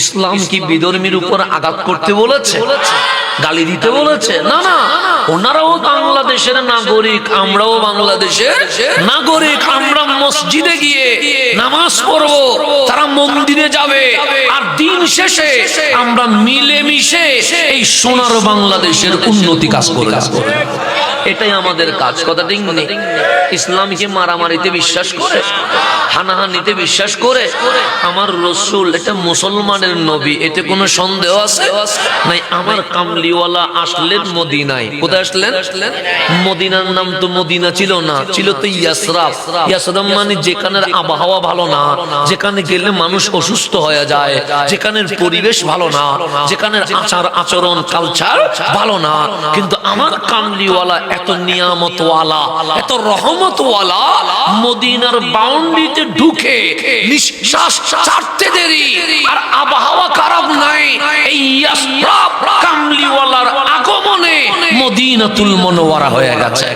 ইসলাম কি বিধর্মীর উপর আঘাত করতে বলেছে? গালি দিতে বলেছে? না না। ওনারাও বাংলাদেশের নাগরিক, আমরাও বাংলাদেশের নাগরিক। আমরা মসজিদে গিয়ে নামাজ পড়ব, তারা মন্দিরে যাবে, আর দিন শেষে আমরা মিলেমিশে এই সোনার বাংলাদেশের উন্নতি কাজ করে আসব এটাই আমাদের কাজ। কথা ঠিক নেই ইসলামকে মারামারিতে বিশ্বাস করে, হানাহানিতে বিশ্বাস করে, আমার রসুল এটা মুসলমানের নবী, এতে কোনো সন্দেহ আছে? নাই, আমার কামলিওয়ালা আসলেন মদিনায়। কোথায় আসলেন? মদিনার নাম তো মদিনা ছিল না, ছিল তো ইয়াসরাফ। ইয়াসরাফ মানে যেখানের আবহাওয়া ভালো না, যেখানে গেলে মানুষ অসুস্থ হয়ে যায়, যেখানের পরিবেশ ভালো না, যেখানের আচার আচরণ কালচার ভালো না। কিন্তু আমার কামলিওয়ালা এত নিয়ামতওয়ালা, এত রহমতওয়ালা, মদিনার বাউন্ডারিতে ঢুকে নিঃশ্বাস ছাড়তে দেরি, আর আবহাওয়া খারাপ নাই। এই ইয়াসরাফ কামলিওয়ালার আগমনে মদিনাতুল মনোয়ারা হয়ে গেছে।